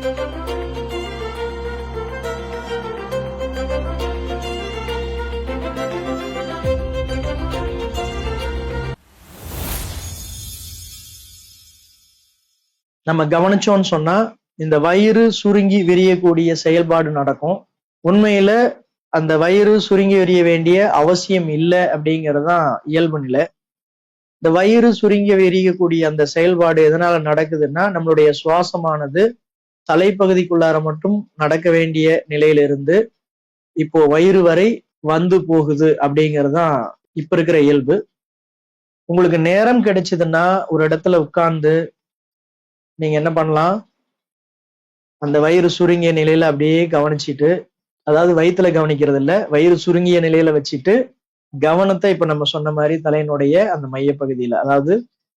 நம்ம கவனிச்சோம்னு சொன்னா இந்த வயிறு சுருங்கி விரியக்கூடிய செயல்பாடு நடக்கும். உண்மையில அந்த வயிறு சுருங்கி விரிய வேண்டிய அவசியம் இல்லை அப்படிங்கறதுதான் இயல்பு நிலை. இந்த வயிறு சுருங்கி விரியக்கூடிய அந்த செயல்பாடு எதனால நடக்குதுன்னா நம்மளுடைய சுவாசமானது தலைப்பகுதிக்குள்ளார மட்டும் நடக்க வேண்டிய நிலையிலிருந்து இப்போ வயிறு வரை வந்து போகுது அப்படிங்கிறது தான் இப்ப இருக்கிற இயல்பு. உங்களுக்கு நேரம் கிடைச்சதுன்னா ஒரு இடத்துல உட்கார்ந்து நீங்க என்ன பண்ணலாம்? அந்த வயிறு சுருங்கிய நிலையில அப்படியே கவனிச்சிட்டு அதாவது வயிற்றுல கவனிக்கிறது இல்ல வயிறு சுருங்கிய நிலையில வச்சுட்டு கவனத்தை இப்ப நம்ம சொன்ன மாதிரி தலையினுடைய அந்த மையப்பகுதியில அதாவது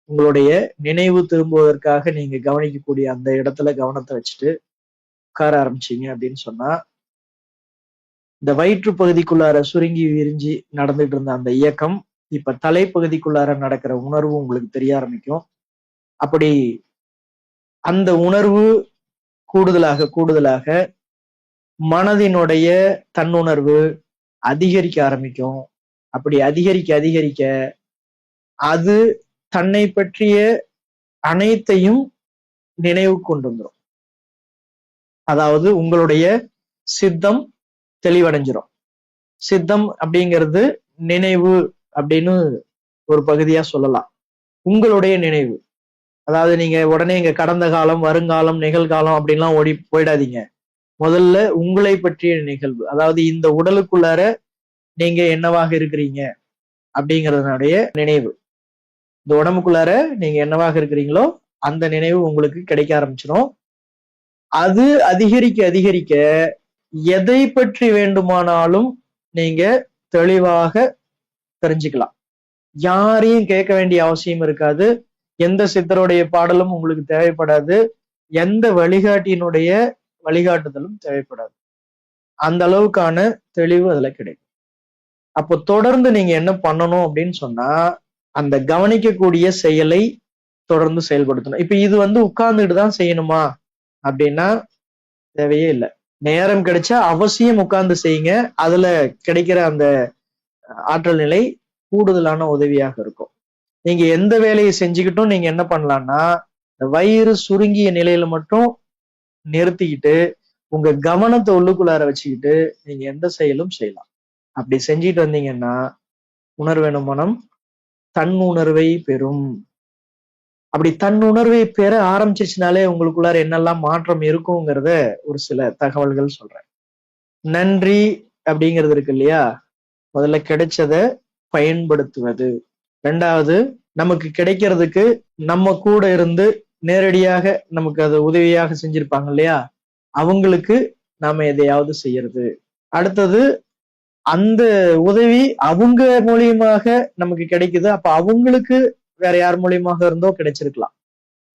உங்களுடைய நினைவு திரும்புவதற்காக நீங்க கவனிக்கக்கூடிய அந்த இடத்துல கவனத்தை வச்சுட்டு உட்கார ஆரம்பிச்சீங்க அப்படின்னு சொன்னா இந்த வயிற்று பகுதிக்குள்ளார சுருங்கி விரிஞ்சு நடந்துட்டு இருந்த அந்த இயக்கம் இப்ப தலைப்பகுதிக்குள்ளார நடக்கிற உணர்வு உங்களுக்கு தெரிய ஆரம்பிக்கும். அப்படி அந்த உணர்வு கூடுதலாக கூடுதலாக மனதினுடைய தன்னுணர்வு அதிகரிக்க ஆரம்பிக்கும். அப்படி அதிகரிக்க அதிகரிக்க அது தன்னை பற்றிய அனைத்தையும் நினைவு கொண்டு வந்துடும் அதாவது உங்களுடைய சித்தம் தெளிவடைஞ்சிரும். சித்தம் அப்படிங்கிறது நினைவு அப்படின்னு ஒரு பகுதியா சொல்லலாம். உங்களுடைய நினைவு. அதாவது நீங்க உடனே இங்க கடந்த காலம் வருங்காலம் நிகழ்காலம் அப்படின்லாம் ஓடி போயிடாதீங்க. முதல்ல உங்களை பற்றிய நிகழ்வு. அதாவது இந்த உடலுக்குள்ளார நீங்க என்னவாக இருக்கிறீங்க அப்படிங்கறதுனுடைய நினைவு. இந்த உடம்புக்குள்ளார நீங்க என்னவாக இருக்கிறீங்களோ அந்த நினைவு உங்களுக்கு கிடைக்க ஆரம்பிச்சிடும் அது அதிகரிக்க அதிகரிக்க எதை பற்றி வேண்டுமானாலும் நீங்க தெளிவாக தெரிஞ்சுக்கலாம். யாரையும் கேட்க வேண்டிய அவசியம் இருக்காது. எந்த சித்தருடைய பாடலும் உங்களுக்கு தேவைப்படாது. எந்த வழிகாட்டியினுடைய வழிகாட்டுதலும் தேவைப்படாது. அந்த அளவுக்கான தெளிவு அதுல கிடைக்கும். அப்போ தொடர்ந்து நீங்க என்ன பண்ணணும் அப்படின்னு சொன்னா அந்த கவனிக்கக்கூடிய செயலை தொடர்ந்து செயல்படுத்தணும். இப்ப இது வந்து உட்கார்ந்துட்டு தான் செய்யணுமா? அப்படின்னா தேவையே இல்லை. நேரம் கிடைச்சா அவசியம் உட்கார்ந்து செய்யுங்க. அதுல கிடைக்கிற அந்த ஆற்றல் நிலை கூடுதலான உதவியாக இருக்கும். நீங்க எந்த வேலையை செஞ்சுக்கிட்டும் நீங்க என்ன பண்ணலாம்னா இந்த வயிறு சுருங்கிய நிலையில மட்டும் நிறுத்திக்கிட்டு உங்க கவனத்தை உள்ளுக்குள்ளார வச்சுக்கிட்டு நீங்க எந்த செயலும் செய்யலாம். அப்படி செஞ்சுட்டு வந்தீங்கன்னா உணர்வெனும் மனம் தன்னுணர்வை பெறும். அப்படி தன்னுணர்வை பெற ஆரம்பிச்சிச்சுனாலே உங்களுக்குள்ளார என்னெல்லாம் மாற்றம் இருக்குங்கிறத ஒரு சில தகவல்கள் சொல்றேன். நன்றி அப்படிங்கிறது இருக்கு இல்லையா? முதல்ல கிடைச்சத பயன்படுத்துவது. ரெண்டாவது நமக்கு கிடைக்கிறதுக்கு நம்ம கூட இருந்து நேரடியாக நமக்கு அது உதவியாக செஞ்சிருப்பாங்க இல்லையா? அவங்களுக்கு நாம எதையாவது செய்யறது. அடுத்தது அந்த உதவி அவங்க மூலியமாக நமக்கு கிடைக்குது. அப்ப அவங்களுக்கு வேற யார் மூலியமாக இருந்தோ கிடைச்சிருக்கலாம்.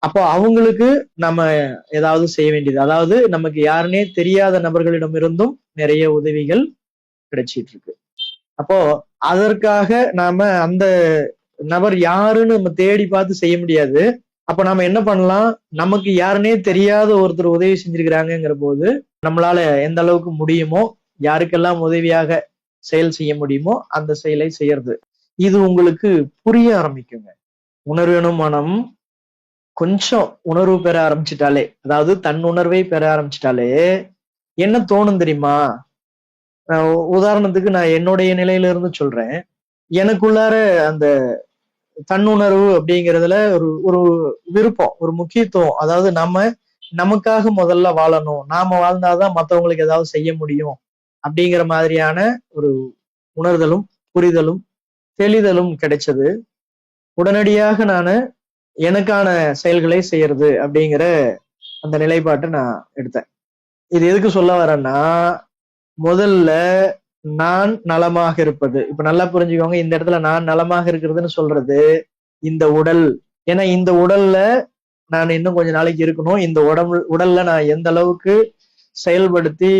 அப்போ அவங்களுக்கு நம்ம ஏதாவது செய்ய வேண்டியது. அதாவது நமக்கு யாருனே தெரியாத நபர்களிடம் இருந்தும் நிறைய உதவிகள் கிடைச்சிட்டு இருக்கு அப்போ அதற்காக நாம அந்த நபர் யாருன்னு நம்ம தேடி பார்த்து செய்ய முடியாது. அப்ப நாம என்ன பண்ணலாம்? நமக்கு யாருன்னே தெரியாத ஒருத்தர் உதவி செஞ்சிருக்கிறாங்கிற போது நம்மளால எந்த அளவுக்கு முடியுமோ யாருக்கெல்லாம் உதவியாக செயல் செய்ய முடியுமோ அந்த செயலை செய்யறது. இது உங்களுக்கு புரிய ஆரம்பிக்குங்க. உணர்வெனும் மனம் கொஞ்சம் உணர்வு பெற ஆரம்பிச்சிட்டாலே அதாவது தன் உணர்வை பெற ஆரம்பிச்சிட்டாலே என்ன தோணும் தெரியுமா? உதாரணத்துக்கு நான் என்னுடைய நிலையில இருந்து சொல்றேன். எனக்குள்ளார அந்த தன்னுணர்வு அப்படிங்கிறதுல ஒரு ஒரு விருப்பம் ஒரு முக்கியத்துவம். அதாவது நம்ம நமக்காக முதல்ல வாழணும். நாம வாழ்ந்தாதான் மற்றவங்களுக்கு ஏதாவது செய்ய முடியும். அப்படிங்கிற மாதிரியான ஒரு உணர்தலும் புரிதலும் தெளிதலும் கிடைச்சது. உடனடியாக நான் எனக்கான செயல்களை செய்யறது அப்படிங்கிற அந்த நிலைப்பாட்டை நான் எடுத்தேன். இது எதுக்கு சொல்ல வரேன்னா முதல்ல நான் நலமாக இருப்பது. இப்ப நல்லா புரிஞ்சுக்கோங்க இந்த இடத்துல நான் நலமாக இருக்கிறதுன்னு சொல்றது இந்த உடல். ஏன்னா இந்த உடல்ல நான் இன்னும் கொஞ்ச நாளைக்கு இருக்கணும். இந்த உடம்பு உடல்ல நான் எந்த அளவுக்கு செயல்படுத்தி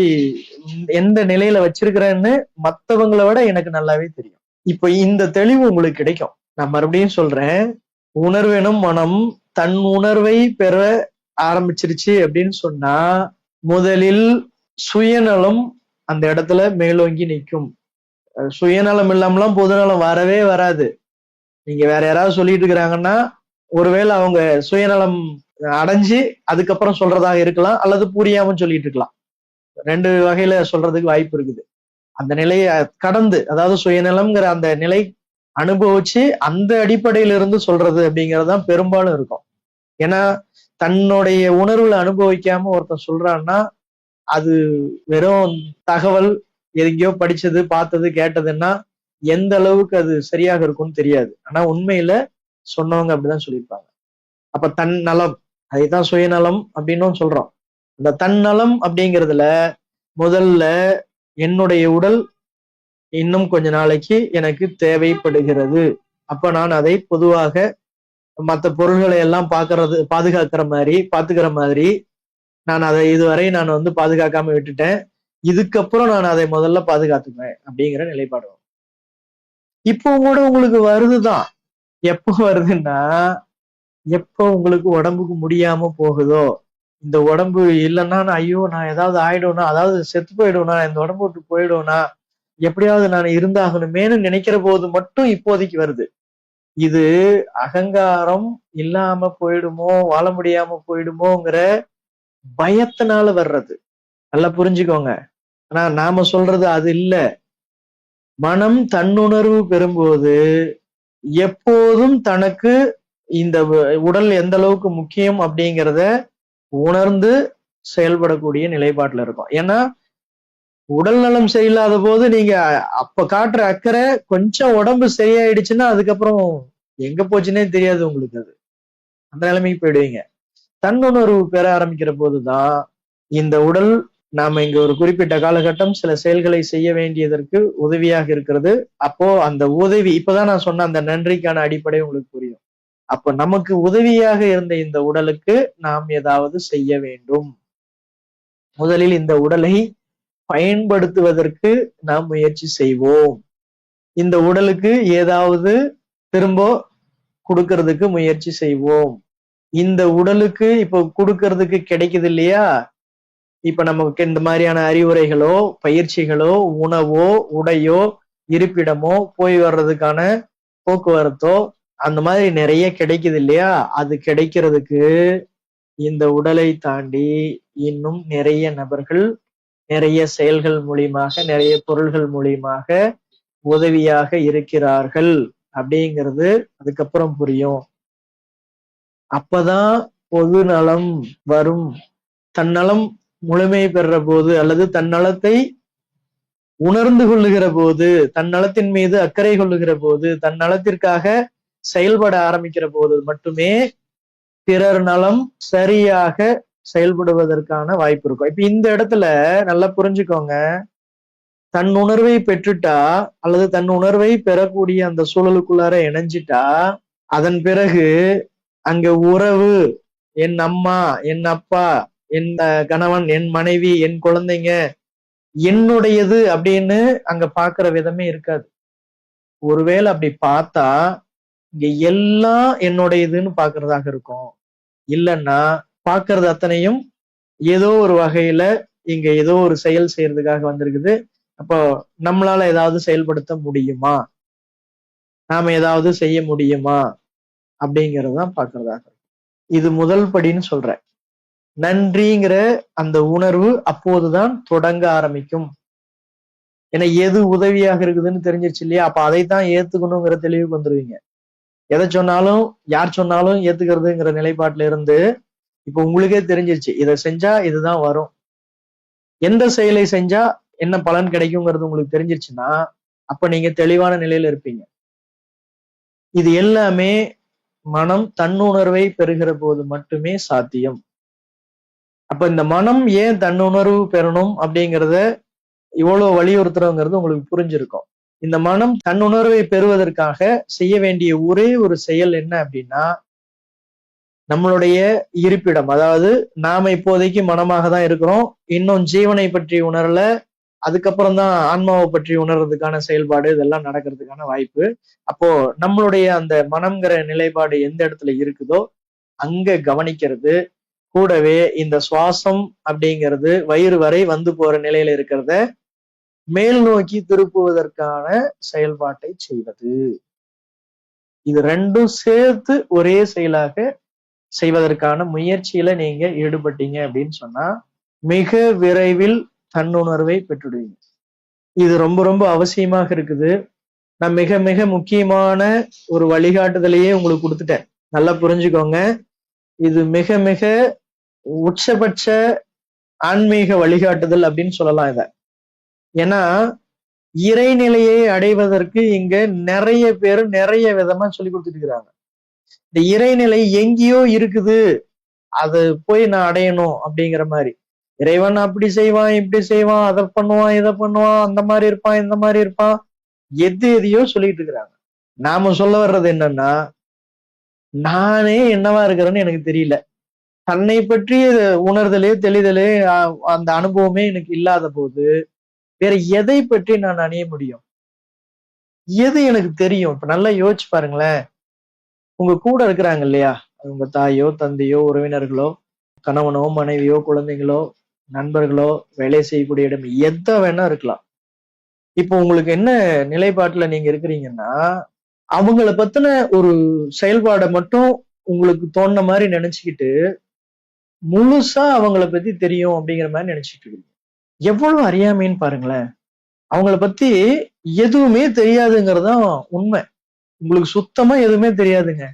எந்த நிலையில வச்சிருக்கிறேன்னு மத்தவங்களை விட எனக்கு நல்லாவே தெரியும். இப்ப இந்த தெளிவு உங்களுக்கு கிடைக்கும். நான் மறுபடியும் சொல்றேன். உணர்வெனும் மனம் தன் உணர்வை பெற ஆரம்பிச்சிருச்சு அப்படின்னு சொன்னா முதலில் சுயநலம் அந்த இடத்துல மேலோங்கி நிற்கும். சுயநலம் இல்லாமலாம் பொதுநலம் வரவே வராது. நீங்க வேற யாராவது சொல்லிட்டு இருக்கிறாங்கன்னா ஒருவேளை அவங்க சுயநலம் அடைஞ்சு அதுக்கப்புறம் சொல்றதாக இருக்கலாம் அல்லது புரியாம சொல்லிட்டு இருக்கலாம். ரெண்டு வகையில சொல்றதுக்கு வாய்ப்பு இருக்குது. அந்த நிலையை கடந்து அதாவது சுயநலம்ங்கிற அந்த நிலை அனுபவிச்சு அந்த அடிப்படையில இருந்து சொல்றது அப்படிங்கிறது தான் பெரும்பாலும் இருக்கும். ஏன்னா தன்னுடைய உணர்வுல அனுபவிக்காம ஒருத்தன் சொல்றான்னா அது வெறும் தகவல் எங்கேயோ படிச்சது பார்த்தது கேட்டதுன்னா எந்த அளவுக்கு அது சரியாக இருக்கும்னு தெரியாது. ஆனா உண்மையில சொன்னவங்க அப்படிதான் சொல்லியிருப்பாங்க. அப்ப தன் நலம் அதுதான் சுயநலம் அப்படின்னும் சொல்றோம். இந்த தன்னலம் அப்படிங்கிறதுல முதல்ல என்னுடைய உடல் இன்னும் கொஞ்ச நாளைக்கு எனக்கு தேவைப்படுகிறது. அப்ப நான் அதை பொதுவாக மற்ற பொருள்களை எல்லாம் பார்க்கறது பாதுகாக்கிற மாதிரி பாத்துக்கிற மாதிரி நான் அதை இதுவரை நான் வந்து பாதுகாக்காம விட்டுட்டேன். இதுக்கப்புறம் நான் அதை முதல்ல பாதுகாத்துக்குவேன் அப்படிங்கிற நிலைப்பாடு இப்போ கூட உங்களுக்கு வருதுதான். எப்போ வருதுன்னா எப்போ உங்களுக்கு உடம்புக்கு முடியாம போகுதோ இந்த உடம்பு இல்லைன்னா நான் ஐயோ நான் ஏதாவது ஆயிடுவேனா அதாவது செத்து போயிடுவேனா இந்த உடம்பு விட்டு போயிடுவேனா எப்படியாவது நான் இருந்தாகணுமேனு நினைக்கிற போது மட்டும் இப்போதைக்கு வருது. இது அகங்காரம் இல்லாம போயிடுமோ வாழ முடியாம போயிடுமோங்கிற பயத்தினால வர்றது. நல்லா புரிஞ்சுக்கோங்க. ஆனா நாம சொல்றது அது இல்ல. மனம் தன்னுணர்வு பெறும்போது எப்போதும் தனக்கு இந்த உடல் எந்த அளவுக்கு முக்கியம் அப்படிங்கிறத உணர்ந்து செயல்படக்கூடிய நிலைப்பாட்டுல இருக்கும். ஏன்னா உடல் நலம் சரியில்லாத போது நீங்க அப்ப காட்டுற அக்கறை கொஞ்சம் உடம்பு சரியாயிடுச்சுன்னா அதுக்கப்புறம் எங்க போச்சுன்னே தெரியாது உங்களுக்கு அது. அந்த நிலைமைக்கு போயிடுவீங்க. தன்னுணர்வு பெற ஆரம்பிக்கிற போதுதான் இந்த உடல் நாம இங்க ஒரு குறிப்பிட்ட காலகட்டம் சில செயல்களை செய்ய வேண்டியதற்கு உதவியாக இருக்கிறது. அப்போ அந்த உதவி இப்பதான் நான் சொன்ன அந்த நன்றிக்கான அடிப்படை உங்களுக்கு புரியும். அப்போ நமக்கு உதவியாக இருந்த இந்த உடலுக்கு நாம் ஏதாவது செய்ய வேண்டும். முதலில் இந்த உடலை பயன்படுத்துவதற்கு நாம் முயற்சி செய்வோம். இந்த உடலுக்கு ஏதாவது திரும்ப கொடுக்கறதுக்கு முயற்சி செய்வோம். இந்த உடலுக்கு இப்போ கொடுக்கறதுக்கு கிடைக்குது இல்லையா? இப்ப நமக்கு இந்த மாதிரியான அறிவுரைகளோ பயிற்சிகளோ உணவோ உடையோ இருப்பிடமோ போய் வர்றதுக்கான போக்குவரத்தோ அந்த மாதிரி நிறைய கிடைக்குது இல்லையா? அது கிடைக்கிறதுக்கு இந்த உடலை தாண்டி இன்னும் நிறைய நபர்கள் நிறைய செயல்கள் மூலியமாக நிறைய பொருள்கள் மூலியமாக உதவியாக இருக்கிறார்கள் அப்படிங்கிறது அதுக்கப்புறம் புரியும். அப்பதான் பொது நலம் வரும். தன்னலம் முழுமை பெற போது அல்லது தன்னலத்தை உணர்ந்து கொள்ளுகிற போது தன்னலத்தின் மீது அக்கறை கொள்ளுகிற போது தன்னலத்திற்காக செயல்பட ஆரம்பிக்கிற போது மட்டுமே பிறர் நலம் சரியாக செயல்படுவதற்கான வாய்ப்பு இருக்கும். இப்ப இந்த இடத்துல நல்லா புரிஞ்சுக்கோங்க. தன் உணர்வை பெற்றுட்டா அல்லது தன் உணர்வை பெறக்கூடிய அந்த சூழலுக்குள்ளார இணைஞ்சிட்டா அதன் பிறகு அங்க உறவு என் அம்மா என் அப்பா என் கணவன் என் மனைவி என் குழந்தைங்க என்னுடையது அப்படின்னு அங்க பாக்குற விதமே இருக்காது. ஒருவேளை அப்படி பார்த்தா இங்க எல்லாம் என்னுடையதுன்னு பாக்குறதாக இருக்கும். இல்லைன்னா பாக்குறது அத்தனையும் ஏதோ ஒரு வகையில இங்க ஏதோ ஒரு செயல் செய்யறதுக்காக வந்திருக்குது. அப்போ நம்மளால ஏதாவது செயல்படுத்த முடியுமா? நாம ஏதாவது செய்ய முடியுமா? அப்படிங்கறதுதான் பாக்குறதாக இருக்கும். இது முதல் படின்னு சொல்றேன். நன்றிங்கிற அந்த உணர்வு அப்போதுதான் தொடங்க ஆரம்பிக்கும். ஏன்னா எது உதவியாக இருக்குதுன்னு தெரிஞ்சிருச்சு இல்லையா? அப்ப அதைத்தான் ஏத்துக்கணுங்கிற தெளிவுக்கு வந்துருவீங்க. எதை சொன்னாலும் யார் சொன்னாலும் ஏத்துக்கிறதுங்கிற நிலைப்பாட்டுல இருந்து இப்ப உங்களுக்கே தெரிஞ்சிருச்சு இதை செஞ்சா இதுதான் வரும். எந்த செயலை செஞ்சா என்ன பலன் கிடைக்குங்கிறது உங்களுக்கு தெரிஞ்சிருச்சுன்னா அப்ப நீங்க தெளிவான நிலையில இருப்பீங்க. இது எல்லாமே மனம் தன்னுணர்வை பெறுகிற போது மட்டுமே சாத்தியம். அப்ப இந்த மனம் ஏன் தன்னுணர்வு பெறணும் அப்படிங்கிறத இவ்வளவு வலியுறுத்துறோங்கிறது உங்களுக்கு புரிஞ்சிருக்கும். இந்த மனம் தன்னுணர்வை பெறுவதற்காக செய்ய வேண்டிய ஒரே ஒரு செயல் என்ன அப்படின்னா நம்மளுடைய இருப்பிடம். அதாவது நாம இப்போதைக்கு மனமாக தான் இருக்கிறோம். இன்னும் ஜீவனை பற்றி உணரல. அதுக்கப்புறம் தான் ஆன்மாவை பற்றி உணர்றதுக்கான செயல்பாடு இதெல்லாம் நடக்கிறதுக்கான வாய்ப்பு. அப்போ நம்மளுடைய அந்த மனம்ங்கிற நிலைப்பாடு எந்த இடத்துல இருக்குதோ அங்க கவனிக்கிறது. கூடவே இந்த சுவாசம் அப்படிங்கிறது வயிறு வரை வந்து போற நிலையில இருக்கிறத மேல் நோக்கி திருப்புவதற்கான செயல்பாட்டை செய்வது. இது ரெண்டும் சேர்த்து ஒரே செயலாக செய்வதற்கான முயற்சியில நீங்க ஈடுபட்டீங்க அப்படின்னு சொன்னா மிக விரைவில் தன்னுணர்வை பெற்றுடுவீங்க. இது ரொம்ப ரொம்ப அவசியமாக இருக்குது. நான் மிக மிக முக்கியமான ஒரு வழிகாட்டுதலையே உங்களுக்கு கொடுத்துட்டேன். நல்லா புரிஞ்சுக்கோங்க. இது மிக மிக உச்சபட்ச ஆன்மீக வழிகாட்டுதல் அப்படின்னு சொல்லலாம் இதை. ஏன்னா இறைநிலையை அடைவதற்கு இங்க நிறைய பேர் நிறைய விதமா சொல்லி கொடுத்துட்டு இருக்கிறாங்க இந்த இறைநிலை எங்கேயோ இருக்குது அது போய் நான் அடையணும் அப்படிங்கிற மாதிரி. இறைவன் அப்படி செய்வான் இப்படி செய்வான் அதை பண்ணுவான் இதை பண்ணுவான் அந்த மாதிரி இருப்பான் இந்த மாதிரி இருப்பான். எது எதையோ சொல்லிட்டு இருக்கிறாங்க. நாம சொல்ல வர்றது என்னன்னா நானே என்னவா இருக்கிறேன்னு எனக்கு தெரியல. தன்னை பற்றி உணர்தலே தெளிதலே அ- அந்த அனுபவமே எனக்கு இல்லாத போது வேற எதை பற்றி நான் அணிய முடியும்? எது எனக்கு தெரியும்? இப்ப நல்லா யோசிச்சு பாருங்களேன். உங்க கூட இருக்கிறாங்க இல்லையா? உங்க தாயோ தந்தையோ உறவினர்களோ கணவனோ மனைவியோ குழந்தைங்களோ நண்பர்களோ வேலை செய்யக்கூடிய இடம் எதை வேணா இருக்கலாம். இப்போ உங்களுக்கு என்ன நிலைப்பாட்டுல நீங்க இருக்கிறீங்கன்னா அவங்கள பத்தின ஒரு செயல்பாடை மட்டும் உங்களுக்கு தோணுன மாதிரி நினைச்சுக்கிட்டு முழுசா அவங்கள பத்தி தெரியும் அப்படிங்கிற மாதிரி நினைச்சிட்டு இருக்கீங்க. எவ்வளவு அறியாமைன்னு பாருங்களேன். அவங்கள பத்தி எதுவுமே தெரியாதுங்கிறதான் உண்மை. உங்களுக்கு சுத்தமா எதுவுமே தெரியாதுங்க.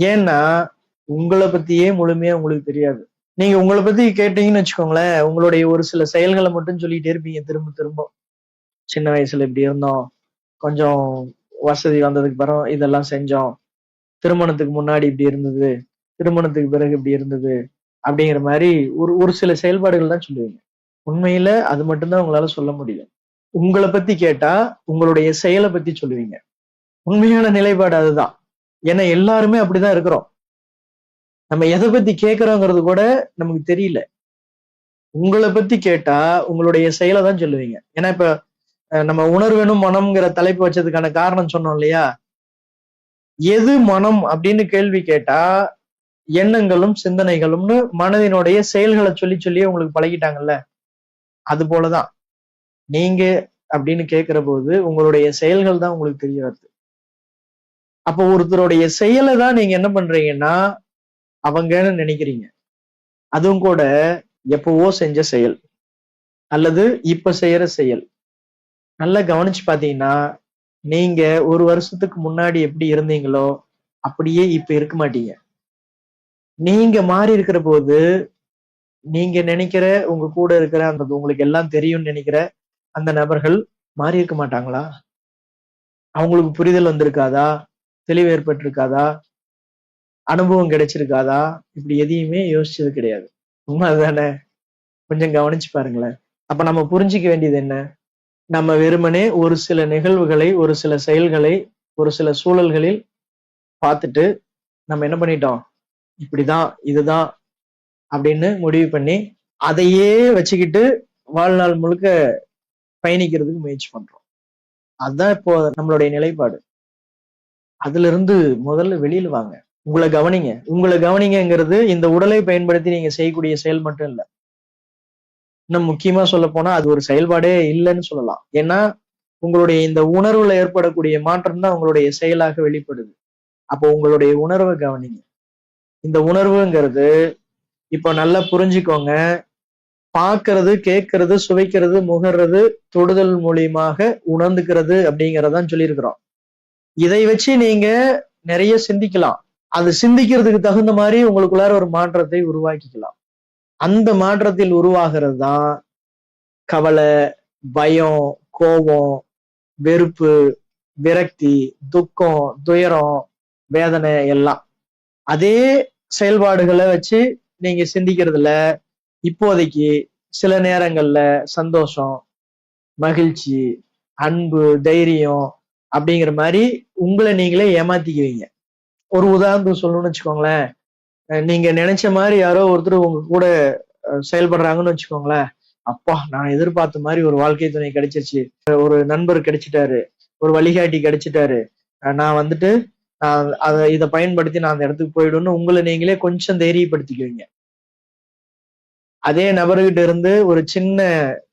ஏன்னா உங்களை பத்தியே முழுமையா உங்களுக்கு தெரியாது. நீங்க உங்களை பத்தி கேட்டீங்கன்னு வச்சுக்கோங்களேன் உங்களுடைய ஒரு சில செயல்களை மட்டும் சொல்லிட்டே இருப்பீங்க திரும்ப திரும்ப. சின்ன வயசுல இப்படி இருந்தோம். கொஞ்சம் வசதி வந்ததுக்கு பிறகு இதெல்லாம் செஞ்சோம். திருமணத்துக்கு முன்னாடி இப்படி இருந்தது. திருமணத்துக்கு பிறகு இப்படி இருந்தது. அப்படிங்கிற மாதிரி ஒரு ஒரு சில செயல்பாடுகள் தான் சொல்லுவீங்க. உண்மையில அது மட்டும்தான் உங்களால சொல்ல முடியும். உங்களை பத்தி கேட்டா உங்களுடைய செயலை பத்தி சொல்லுவீங்க. உண்மையான நிலைப்பாடு அதுதான். ஏன்னா எல்லாருமே அப்படிதான் இருக்கிறோம். நம்ம எதை பத்தி கேட்கிறோங்கிறது கூட நமக்கு தெரியல. உங்களை பத்தி கேட்டா உங்களுடைய செயலை தான் சொல்லுவீங்க. ஏன்னா இப்ப அஹ், நம்ம உணர்வெனும் மனம்ங்கிற தலைப்பு வச்சதுக்கான காரணம் சொன்னோம் இல்லையா? எது மனம் அப்படின்னு கேள்வி கேட்டா எண்ணங்களும் சிந்தனைகளும்னு மனதினுடைய செயல்களை சொல்லி சொல்லி உங்களுக்கு பழகிட்டாங்கல்ல? அது போலதான். நீங்க அப்படின்னு கேட்கிற போது உங்களுடைய செயல்கள் தான் உங்களுக்கு தெரிய வருது. அப்போ ஒருத்தருடைய செயலை தான் நீங்க என்ன பண்றீங்கன்னா அவங்கன்னு நினைக்கிறீங்க. அதுவும் கூட எப்பவோ செஞ்ச செயல். அல்லது இப்ப செய்யற செயல். நல்லா கவனிச்சு பாத்தீங்கன்னா நீங்க ஒரு வருஷத்துக்கு முன்னாடி எப்படி இருந்தீங்களோ அப்படியே இப்ப இருக்க மாட்டீங்க. நீங்க மாறி இருக்கிற போது நீங்க நினைக்கிற உங்க கூட இருக்கிற அந்த உங்களுக்கு எல்லாம் தெரியும்னு நினைக்கிற அந்த நபர்கள் மாறி இருக்க மாட்டாங்களா? அவங்களுக்கு புரிதல் வந்திருக்காதா? தெளிவு ஏற்பட்டிருக்காதா? அனுபவம் கிடைச்சிருக்காதா? இப்படி எதையுமே யோசிச்சது கிடையாது. உண்மை அதுதானே? கொஞ்சம் கவனிச்சு பாருங்களேன். அப்ப நம்ம புரிஞ்சுக்க வேண்டியது என்ன? நம்ம வெறுமனே ஒரு சில நிகழ்வுகளை ஒரு சில செயல்களை ஒரு சில சூழல்களில் பார்த்துட்டு நம்ம என்ன பண்ணிட்டோம்? இப்படிதான் இதுதான் அப்படின்னு முடிவு பண்ணி அதையே வச்சுக்கிட்டு வாழ்நாள் முழுக்க பயணிக்கிறதுக்கு முயற்சி பண்றோம். அதுதான் இப்போ நம்மளுடைய நிலைப்பாடு. அதுல இருந்து முதல்ல வெளியில வாங்க. உங்களை கவனிங்க. உங்களை கவனிங்கிறது இந்த உடலை பயன்படுத்தி நீங்க செய்யக்கூடிய செயல் மட்டும் இல்ல. இன்னும் முக்கியமா சொல்ல போனா அது ஒரு செயல்பாடே இல்லைன்னு சொல்லலாம். ஏன்னா உங்களுடைய இந்த உணர்வுல ஏற்படக்கூடிய மாற்றம் தான் உங்களுடைய செயலாக வெளிப்படுது. அப்போ உங்களுடைய உணர்வை கவனிங்க. இந்த உணர்வுங்கிறது இப்போ நல்லா புரிஞ்சுக்கோங்க. பார்க்கறது கேட்கறது சுவைக்கிறது முகர்றது தொடுதல் மூலியமாக உணர்ந்துக்கிறது அப்படிங்கிறதான் சொல்லியிருக்கிறோம். இதை வச்சு நீங்க நிறைய சிந்திக்கலாம். அது சிந்திக்கிறதுக்கு தகுந்த மாதிரி உங்களுக்குள்ளார ஒரு மாற்றத்தை உருவாக்கிக்கலாம். அந்த மாற்றத்தில் உருவாகிறது தான் கவலை பயம் கோபம் வெறுப்பு விரக்தி துக்கம் துயரம் வேதனை எல்லாம். அதே செயல்பாடுகளை வச்சு நீங்க சிந்திக்கிறதுல இப்போதைக்கு சில நேரங்கள்ல சந்தோஷம் மகிழ்ச்சி அன்பு தைரியம் அப்படிங்கிற மாதிரி உங்களை நீங்களே ஏமாத்திக்குவீங்க. ஒரு உதாரணத்துக்கு சொல்லணும்னு வச்சுக்கோங்களேன். நீங்க நினைச்ச மாதிரி யாரோ ஒருத்தர் உங்க கூட செயல்படுறாங்கன்னு வச்சுக்கோங்களேன். அப்பா நான் எதிர்பார்த்த மாதிரி ஒரு வாழ்க்கை துணை கிடைச்சிருச்சு. ஒரு நண்பர் கிடைச்சிட்டாரு. ஒரு வழிகாட்டி கிடைச்சிட்டாரு. நான் வந்துட்டு நான் அதை இதை பயன்படுத்தி நான் அந்த இடத்துக்கு போயிடும்னு உங்களை நீங்களே கொஞ்சம் தைரியப்படுத்திக்குவீங்க. அதே நபர்கிட்ட இருந்து ஒரு சின்ன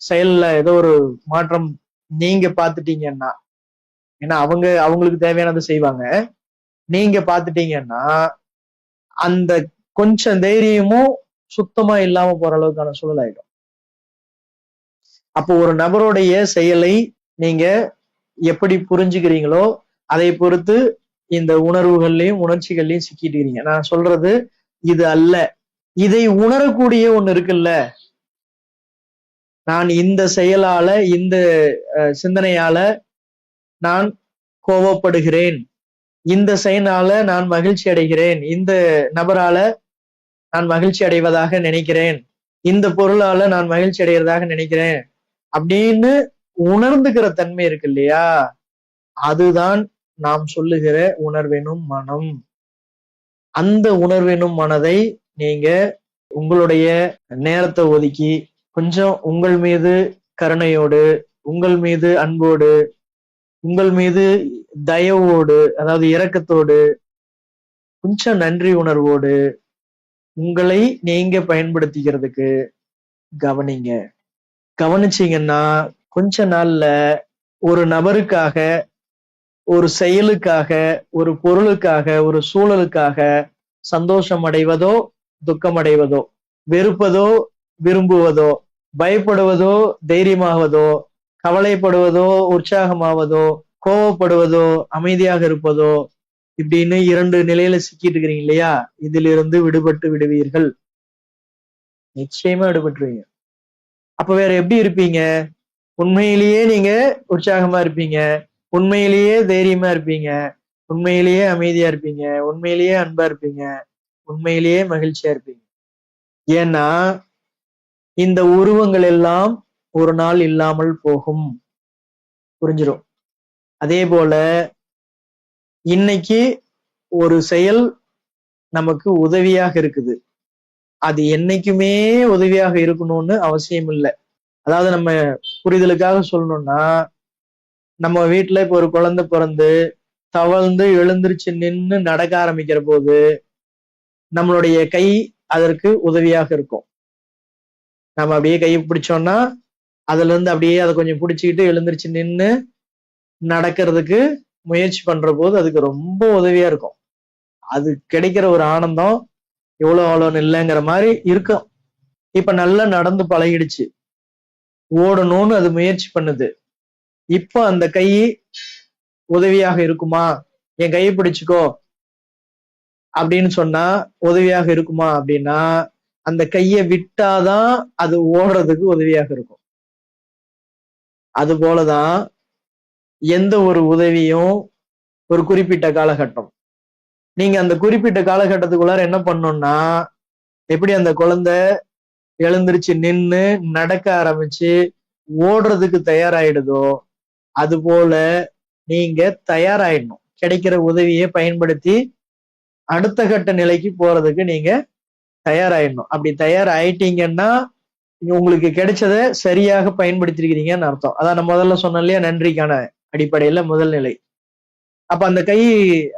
செயல்ல ஏதோ ஒரு மாற்றம் நீங்க பாத்துட்டீங்கன்னா ஏன்னா அவங்க அவங்களுக்கு தேவையானதை செய்வாங்க. நீங்க பாத்துட்டீங்கன்னா அந்த கொஞ்சம் தைரியமும் சுத்தமா இல்லாம போற அளவுக்கான சூழல் ஆயிடும். அப்போ ஒரு நபருடைய செயலை நீங்க எப்படி புரிஞ்சுக்கிறீங்களோ அதை பொறுத்து இந்த உணர்வுகள்லயும் உணர்ச்சிகள்லயும் சிக்கிட்டு நான் சொல்றது இது அல்ல. இதை உணரக்கூடிய ஒண்ணு இருக்குல்ல? நான் இந்த செயலால இந்த அஹ், சிந்தனையால நான் கோபப்படுகிறேன் இந்த செயலால நான் மகிழ்ச்சி அடைகிறேன். இந்த நபரால நான் மகிழ்ச்சி அடைவதாக நினைக்கிறேன். இந்த பொருளால நான் மகிழ்ச்சி அடைகிறதாக நினைக்கிறேன். அப்படின்னு உணர்ந்துக்கிற தன்மை இருக்கு இல்லையா? அதுதான் நாம் சொல்லுகிற உணர்வெனும் மனம். அந்த உணர்வெனும் மனதை நீங்க உங்களுடைய நேரத்தை ஒதுக்கி கொஞ்சம் உங்கள் மீது கருணையோடு உங்கள் மீது அன்போடு உங்கள் மீது தயவோடு அதாவது இரக்கத்தோடு கொஞ்சம் நன்றி உணர்வோடு உங்களை நீங்க பயன்படுத்திக்கிறதுக்கு கவனிங்க. கவனிச்சீங்கன்னா கொஞ்ச நாள்ல ஒரு நபருக்காக ஒரு செயலுக்காக ஒரு பொருளுக்காக ஒரு சூழலுக்காக சந்தோஷம் அடைவதோ துக்கம் அடைவதோ வெறுப்பதோ விரும்புவதோ பயப்படுவதோ தைரியமாவதோ கவலைப்படுவதோ உற்சாகமாவதோ கோவப்படுவதோ அமைதியாக இருப்பதோ இப்படின்னு இரண்டு நிலையில சிக்கிட்டு இருக்கிறீங்க இல்லையா? இதிலிருந்து விடுபட்டு விடுவீர்கள். நிச்சயமா விடுபட்டுருவீங்க. அப்ப வேற எப்படி இருப்பீங்க? உண்மையிலேயே நீங்க உற்சாகமா இருப்பீங்க. உண்மையிலேயே தைரியமா இருப்பீங்க. உண்மையிலேயே அமைதியா இருப்பீங்க. உண்மையிலேயே அன்பா இருப்பீங்க. உண்மையிலேயே மகிழ்ச்சியா இருப்பீங்க. ஏன்னா இந்த உருவங்கள் எல்லாம் ஒரு நாள் இல்லாமல் போகும். புரிஞ்சிடும் அதே போல இன்னைக்கு ஒரு செயல் நமக்கு உதவியாக இருக்குது. அது என்னைக்குமே உதவியாக இருக்கணும்னு அவசியம் இல்லை. அதாவது நம்ம புரிதலுக்காக சொல்லணும்னா நம்ம வீட்டுல இப்ப ஒரு குழந்தை பிறந்து தவழ்ந்து எழுந்திருச்சு நின்னு நடக்க ஆரம்பிக்கிற போது நம்மளுடைய கை அதற்கு உதவியாக இருக்கும். நம்ம அப்படியே கையை பிடிச்சோம்னா அதுல இருந்து அப்படியே அதை கொஞ்சம் பிடிச்சிக்கிட்டு எழுந்திருச்சு நின்னு நடக்கிறதுக்கு முயற்சி பண்ற போது அதுக்கு ரொம்ப உதவியா இருக்கும். அது கிடைக்கிற ஒரு ஆனந்தம் எவ்வளவு அவ்வளோன்னு இல்லைங்கிற மாதிரி இருக்கும். இப்ப நல்லா நடந்து பழகிடுச்சு. ஓடணும்னு அது முயற்சி பண்ணுது. இப்ப அந்த கை உதவியாக இருக்குமா? என் கையை பிடிச்சுக்கோ. அப்படின்னு சொன்னா உதவியாக இருக்குமா அப்படின்னா அந்த கையை விட்டாதான் அது ஓடுறதுக்கு உதவியாக இருக்கும். அது போலதான் எந்த ஒரு உதவியும் ஒரு குறிப்பிட்ட காலகட்டம். நீங்க அந்த குறிப்பிட்ட காலகட்டத்துக்குள்ளார என்ன பண்ணணும்னா எப்படி அந்த குழந்தை எழுந்திருச்சு நின்னு நடக்க ஆரம்பிச்சு ஓடுறதுக்கு தயாராயிடுதோ அது போல நீங்க தயாராயிடணும். கிடைக்கிற உதவியை பயன்படுத்தி அடுத்த கட்ட நிலைக்கு போறதுக்கு நீங்க தயாராயிடணும். அப்படி தயாராயிட்டீங்கன்னா உங்களுக்கு கிடைச்சத சரியாக பயன்படுத்திருக்கிறீங்கன்னு அர்த்தம். அதான் நான் முதல்ல சொன்னேன் இல்லையா? நன்றிக்கான அடிப்படையில முதல் நிலை. அப்ப அந்த கை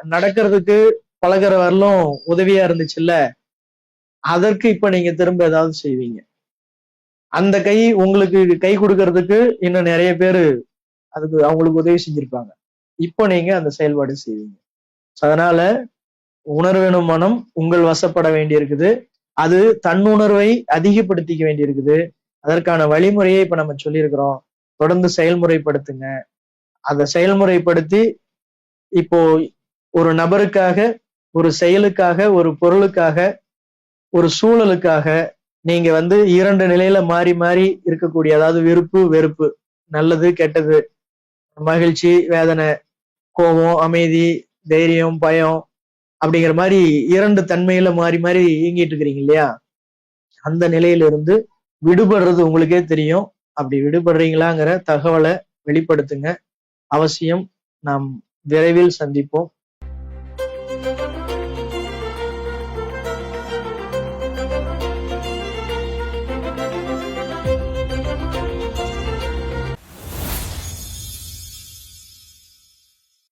நடக்கிறதுக்கு பழகுற வரலும் உதவியா இருந்துச்சுல்ல? அதற்கு இப்ப நீங்க திரும்ப ஏதாவது செய்வீங்க. அந்த கை உங்களுக்கு கை கொடுக்கறதுக்கு இன்னும் நிறைய பேர் அதுக்கு அவங்களுக்கு உதவி செஞ்சிருப்பாங்க. இப்போ நீங்க அந்த செயல்பாடு செய்வீங்க. அதனால உணர்வெனும் மனம் உங்கள் வசப்பட வேண்டியிருக்குது. அது தன்னுணர்வை அதிகப்படுத்திக்க வேண்டியிருக்குது. அதற்கான வழிமுறையை இப்ப நம்ம சொல்லியிருக்கிறோம். தொடர்ந்து செயல்முறைப்படுத்துங்க. அதை செயல்முறைப்படுத்தி இப்போ ஒரு நபருக்காக ஒரு செயலுக்காக ஒரு பொருளுக்காக ஒரு சூழலுக்காக நீங்க வந்து இரண்டு நிலையில மாறி மாறி இருக்கக்கூடிய அதாவது விருப்பு வெறுப்பு நல்லது கெட்டது மகிழ்ச்சி வேதனை கோபம் அமைதி தைரியம் பயம் அப்படிங்கிற மாதிரி இரண்டு தன்மையில மாறி மாறி இயங்கிட்டு இருக்கிறீங்க இல்லையா? அந்த நிலையில இருந்து விடுபடுறது உங்களுக்கே தெரியும். அப்படி விடுபடுறீங்களாங்கிற தகவலை வெளிப்படுத்துங்க. அவசியம் நாம் விரைவில் சந்திப்போம்.